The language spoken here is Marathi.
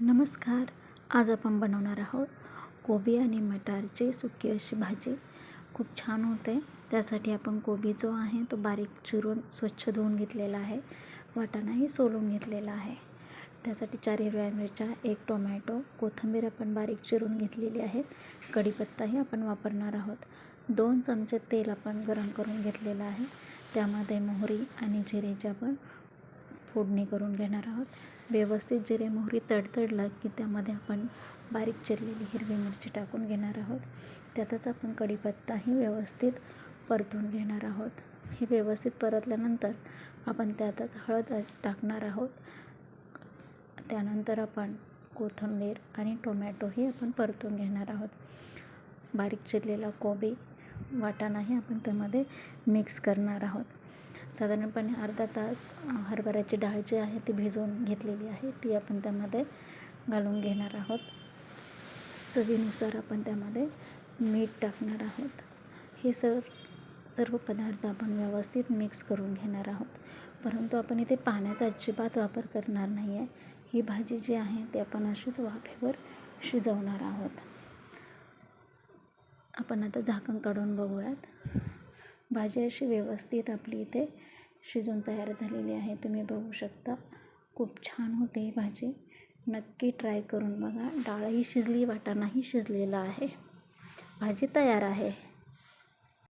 नमस्कार. आज आपण बनवणार आहोत कोबी आणि मटारची सुकी अशी भाजी. खूप छान होते. त्यासाठी आपण कोबी जो आहे तो बारीक चिरून स्वच्छ धुवून घेतलेला आहे. वाटाणाही सोलून घेतलेला आहे. त्यासाठी चार हिरव्या मिरच्या एक टोमॅटो कोथिंबीर आपण बारीक चिरून घेतलेली आहे. कढीपत्ताही आपण वापरणार आहोत. दोन चमचे तेल आपण गरम करून घेतलेलं आहे. त्यामध्ये मोहरी आणि जिरेचे आपण फोडणी करून घेणार आहोत. व्यवस्थित जिरे मोहरी तडतडलं की त्यामध्ये आपण बारीक चिरलेली हिरवी मिरची टाकून घेणार आहोत. त्यातच आपण कढीपत्ताही व्यवस्थित परतून घेणार आहोत. हे व्यवस्थित परतल्यानंतर आपण त्यातच हळद टाकणार आहोत. त्यानंतर आपण कोथिंबीर आणि टोमॅटोही आपण परतून घेणार आहोत. बारीक चिरलेला कोबी वाटाणाही आपण त्यामध्ये मिक्स करणार आहोत. साधारणपणे अर्धा तास हरभऱ्याची डाळ जी आहे ती भिजवून घेतलेली आहे ती आपण त्यामध्ये घालून घेणार आहोत. चवीनुसार आपण त्यामध्ये मीठ टाकणार आहोत. हे सर सर्व पदार्थ आपण व्यवस्थित मिक्स करून घेणार आहोत. परंतु आपण इथे पाण्याचा अजिबात वापर करणार नाही आहे ही भाजी जी आहे ती आपण अशीच वाफेवर शिजवणार आहोत. आपण आता झाकण काढून बघूयात. भाजी अशी व्यवस्थित आपली इथे शिजून तयार झालेली आहे. तुम्ही बघू शकता. खूप छान होते ही भाजी. नक्की ट्राय करून बघा. डाळही शिजली वाटाणाही शिजलेला आहे. भाजी तयार आहे.